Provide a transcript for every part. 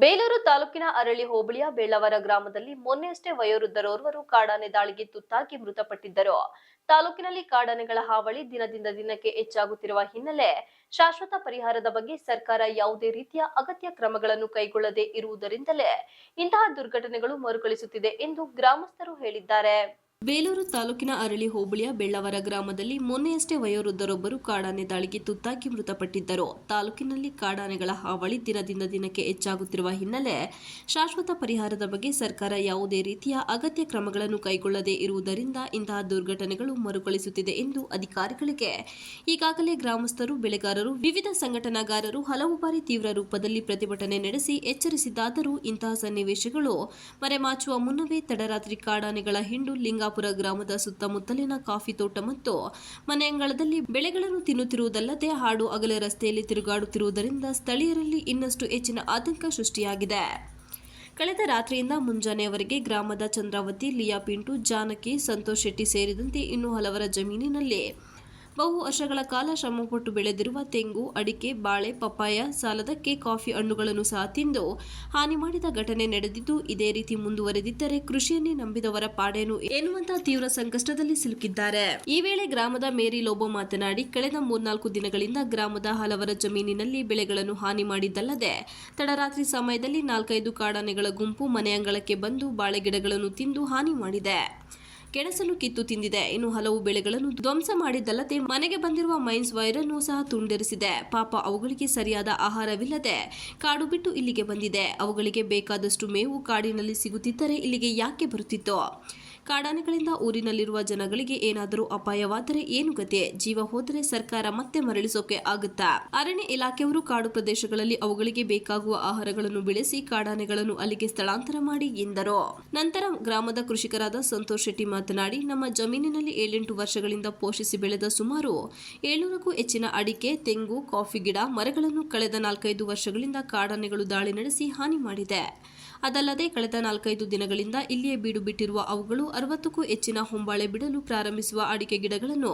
ಬೇಲೂರು ತಾಲೂಕಿನ ಅರಳಿ ಹೋಬಳಿಯ ಬೇಳವರ ಗ್ರಾಮದಲ್ಲಿ ಮೊನ್ನೆಯಷ್ಟೇ ವಯೋವೃದ್ಧರೋರ್ವರು ಕಾಡಾನೆ ದಾಳಿಗೆ ತುತ್ತಾಗಿ ಮೃತಪಟ್ಟಿದ್ದರು. ತಾಲೂಕಿನಲ್ಲಿ ಕಾಡಾನೆಗಳ ಹಾವಳಿ ದಿನದಿಂದ ದಿನಕ್ಕೆ ಹೆಚ್ಚಾಗುತ್ತಿರುವ ಹಿನ್ನೆಲೆ ಶಾಶ್ವತ ಪರಿಹಾರದ ಬಗ್ಗೆ ಸರ್ಕಾರ ಯಾವುದೇ ರೀತಿಯ ಅಗತ್ಯ ಕ್ರಮಗಳನ್ನು ಕೈಗೊಳ್ಳದೇ ಇರುವುದರಿಂದಲೇ ಇಂತಹ ದುರ್ಘಟನೆಗಳು ಮರುಕಳಿಸುತ್ತಿದೆ ಎಂದು ಗ್ರಾಮಸ್ಥರು ಹೇಳಿದ್ದಾರೆ. ಬೇಲೂರು ತಾಲೂಕಿನ ಅರಳಿ ಹೋಬಳಿಯ ಬೆಳ್ಳವರ ಗ್ರಾಮದಲ್ಲಿ ಮೊನ್ನೆಯಷ್ಟೇ ವಯೋವೃದ್ಧರೊಬ್ಬರು ಕಾಡಾನೆ ದಾಳಿಗೆ ತುತ್ತಾಗಿ ಮೃತಪಟ್ಟಿದ್ದರು. ತಾಲೂಕಿನಲ್ಲಿ ಕಾಡಾನೆಗಳ ಹಾವಳಿ ದಿನದಿಂದ ದಿನಕ್ಕೆ ಹೆಚ್ಚಾಗುತ್ತಿರುವ ಹಿನ್ನೆಲೆ ಶಾಶ್ವತ ಪರಿಹಾರದ ಬಗ್ಗೆ ಸರ್ಕಾರ ಯಾವುದೇ ರೀತಿಯ ಅಗತ್ಯ ಕ್ರಮಗಳನ್ನು ಕೈಗೊಳ್ಳದೆ ಇರುವುದರಿಂದ ಇಂತಹ ದುರ್ಘಟನೆಗಳು ಮರುಕಳಿಸುತ್ತಿದೆ ಎಂದು ಅಧಿಕಾರಿಗಳಿಗೆ ಈಗಾಗಲೇ ಗ್ರಾಮಸ್ಥರು, ಬೆಳೆಗಾರರು, ವಿವಿಧ ಸಂಘಟನಾಗಾರರು ಹಲವು ಬಾರಿ ತೀವ್ರ ರೂಪದಲ್ಲಿ ಪ್ರತಿಭಟನೆ ನಡೆಸಿ ಎಚ್ಚರಿಸಿದ್ದಾದರೂ ಇಂತಹ ಸನ್ನಿವೇಶಗಳು ಮರೆಮಾಚುವ ಮುನ್ನವೇ ತಡರಾತ್ರಿ ಕಾಡಾನೆಗಳ ಹಿಂಡು ಲಿಂಗಾಪುರ ಗ್ರಾಮದ ಸುತ್ತಮುತ್ತಲಿನ ಕಾಫಿ ತೋಟ ಮತ್ತು ಮನೆಯಂಗಳದಲ್ಲಿ ಬೆಳೆಗಳನ್ನು ತಿನ್ನುತ್ತಿರುವುದಲ್ಲದೆ ಹಾಡು ಅಗಲ ರಸ್ತೆಯಲ್ಲಿ ತಿರುಗಾಡುತ್ತಿರುವುದರಿಂದ ಸ್ಥಳೀಯರಲ್ಲಿ ಇನ್ನಷ್ಟು ಹೆಚ್ಚಿನ ಆತಂಕ ಸೃಷ್ಟಿಯಾಗಿದೆ. ಕಳೆದ ರಾತ್ರಿಯಿಂದ ಮುಂಜಾನೆಯವರೆಗೆ ಗ್ರಾಮದ ಚಂದ್ರಾವತಿ ಲಿಯಾ ಪಿಂಟು ಜಾನಕಿ, ಸಂತೋಷ್ ಶೆಟ್ಟಿ ಸೇರಿದಂತೆ ಇನ್ನೂ ಹಲವರ ಜಮೀನಿನಲ್ಲಿ ಬಹು ವರ್ಷಗಳ ಕಾಲ ಶ್ರಮಪಟ್ಟು ಬೆಳೆದಿರುವ ತೆಂಗು, ಅಡಿಕೆ, ಬಾಳೆ, ಪಪ್ಪಾಯ ಸಾಲದಕ್ಕೆ ಕಾಫಿ ಹಣ್ಣುಗಳನ್ನು ಸಹ ತಿಂದು ಹಾನಿ ಮಾಡಿದ ಘಟನೆ ನಡೆದಿದ್ದು, ಇದೇ ರೀತಿ ಮುಂದುವರೆದಿದ್ದರೆ ಕೃಷಿಯನ್ನೇ ನಂಬಿದವರ ಪಾಡೇನು ಎನ್ನುವಂತಹ ತೀವ್ರ ಸಂಕಷ್ಟದಲ್ಲಿ ಸಿಲುಕಿದ್ದಾರೆ. ಈ ವೇಳೆ ಗ್ರಾಮದ ಮೇರಿ ಲೋಬೋ ಮಾತನಾಡಿ, ಕಳೆದ ಮೂರ್ನಾಲ್ಕು ದಿನಗಳಿಂದ ಗ್ರಾಮದ ಹಲವರ ಜಮೀನಿನಲ್ಲಿ ಬೆಳೆಗಳನ್ನು ಹಾನಿ ಮಾಡಿದ್ದಲ್ಲದೆ, ತಡರಾತ್ರಿ ಸಮಯದಲ್ಲಿ ನಾಲ್ಕೈದು ಕಾಡಾನೆಗಳ ಗುಂಪು ಮನೆ ಅಂಗಳಕ್ಕೆ ಬಂದು ಬಾಳೆ ಗಿಡಗಳನ್ನು ತಿಂದು ಹಾನಿ ಮಾಡಿದೆ. ಗೆಣಸನ್ನು ಕಿತ್ತು ತಿಂದಿದೆ. ಇನ್ನು ಹಲವು ಬೆಳೆಗಳನ್ನು ಧ್ವಂಸ ಮಾಡಿದ್ದಲ್ಲದೆ ಮನೆಗೆ ಬಂದಿರುವ ಮೈನ್ಸ್ ವೈರನ್ನು ಸಹ ತುಂಡರಿಸಿದೆ. ಪಾಪ ಅವುಗಳಿಗೆ ಸರಿಯಾದ ಆಹಾರವಿಲ್ಲದೆ ಕಾಡು ಬಿಟ್ಟು ಇಲ್ಲಿಗೆ ಬಂದಿದೆ. ಅವುಗಳಿಗೆ ಬೇಕಾದಷ್ಟು ಮೇವು ಕಾಡಿನಲ್ಲಿ ಸಿಗುತ್ತಿದ್ದರೆ ಇಲ್ಲಿಗೆ ಯಾಕೆ ಬರುತ್ತಿತ್ತು? ಕಾಡಾನೆಗಳಿಂದ ಊರಿನಲ್ಲಿರುವ ಜನಗಳಿಗೆ ಏನಾದರೂ ಅಪಾಯವಾದರೆ ಏನು ಗತಿ ಜೀವ ಹೋದರೆ ಸರ್ಕಾರ ಮತ್ತೆ ಮರಳಿಸೋಕೆ ಆಗುತ್ತಾ? ಅರಣ್ಯ ಇಲಾಖೆಯವರು ಕಾಡು ಪ್ರದೇಶಗಳಲ್ಲಿ ಅವುಗಳಿಗೆ ಬೇಕಾಗುವ ಆಹಾರಗಳನ್ನು ಬೆಳೆಸಿ ಕಾಡಾನೆಗಳನ್ನು ಅಲ್ಲಿಗೆ ಸ್ಥಳಾಂತರ ಮಾಡಿ ಎಂದರು. ನಂತರ ಗ್ರಾಮದ ಕೃಷಿಕರಾದ ಸಂತೋಷ್ ಶೆಟ್ಟಿ ಮಾತನಾಡಿ, ನಮ್ಮ ಜಮೀನಿನಲ್ಲಿ ಏಳೆಂಟು ವರ್ಷಗಳಿಂದ ಪೋಷಿಸಿ ಬೆಳೆದ ಸುಮಾರು ಏಳ್ನೂರಕ್ಕೂ ಹೆಚ್ಚಿನ ಅಡಿಕೆ, ತೆಂಗು, ಕಾಫಿ ಗಿಡ, ಮರಗಳನ್ನು ಕಳೆದ ನಾಲ್ಕೈದು ವರ್ಷಗಳಿಂದ ಕಾಡಾನೆಗಳು ದಾಳಿ ನಡೆಸಿ ಹಾನಿ ಮಾಡಿದೆ. ಅದಲ್ಲದೆ ಕಳೆದ ನಾಲ್ಕೈದು ದಿನಗಳಿಂದ ಇಲ್ಲಿಯೇ ಬೀಡು ಬಿಟ್ಟಿರುವ ಅವುಗಳು ಅರವತ್ತಕ್ಕೂ ಹೆಚ್ಚಿನ ಹೊಂಬಾಳೆ ಬಿಡಲು ಪ್ರಾರಂಭಿಸುವ ಅಡಿಕೆ ಗಿಡಗಳನ್ನು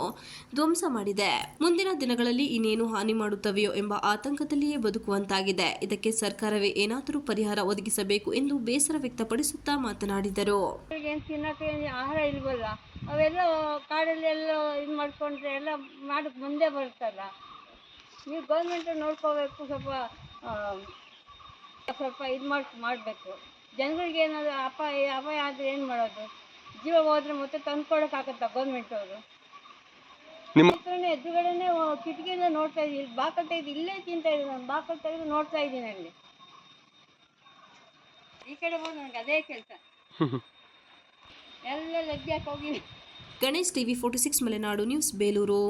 ಧ್ವಂಸ ಮಾಡಿದೆ. ಮುಂದಿನ ದಿನಗಳಲ್ಲಿ ಇನ್ನೇನು ಹಾನಿ ಮಾಡುತ್ತವೆಯೋ ಎಂಬ ಆತಂಕದಲ್ಲಿಯೇ ಬದುಕುವಂತಾಗಿದೆ. ಇದಕ್ಕೆ ಸರ್ಕಾರವೇ ಏನಾದರೂ ಪರಿಹಾರ ಒದಗಿಸಬೇಕು ಎಂದು ಬೇಸರ ವ್ಯಕ್ತಪಡಿಸುತ್ತಾ ಮಾತನಾಡಿದರು. ಆಹಾರ ಇಲ್ವಲ್ಲ? ಅವೆಲ್ಲ ಕಾಡಲ್ಲಿ ಎಲ್ಲ ಇದು ಮಾಡ್ಕೊಂಡ್ರೆ ಎಲ್ಲ ಮಾಡಕ್ಕೆ ಮುಂದೆ ಬರುತ್ತಲ್ಲ? ನೀವು ಗೌರ್ಮೆಂಟ್ ನೋಡ್ಕೋಬೇಕು ಸ್ವಲ್ಪ ಸ್ವಲ್ಪ ಇದು ಮಾಡಿ ಮಾಡಬೇಕು. ಜನಗಳಿಗೆ ಏನಾದರೂ ಅಪಾಯ ಅಪಾಯ ಆದರೆ ಏನು ಮಾಡೋದು? ಜೀವ ಹೋದ್ರೆ ಮತ್ತೆ ತಂದ್ಕೊಡೋಕ್ಕಾಗತ್ತಾ ಗೌರ್ಮೆಂಟ್ ಅವರು? ನಿಮ್ಮ ಹತ್ರನೇ ಎದುರುಗಡೆನೇ ಕಿಟಕಿಯಿಂದ ನೋಡ್ತಾ ಇದ್ದೀನಿ ಬಾಕಲ್ ತೆಗೆದು ಇಲ್ಲೇ ತಿಂತಾ ಇದ್ದೀನಿ ನಾನು ಬಾಕಲ್ ತೆಗೆದು ನೋಡ್ತಾ ಇದ್ದೀನಿ ಅಲ್ಲಿ. ಈ ಕಡೆ ಹೋದ್ರೆ ನನಗೆ ಅದೇ ಕೆಲಸ. ಎಲ್ಲ ಲಗ್ಗೆ ಹೋಗಿ. Ganesh TV forty six Malenadu news Belur.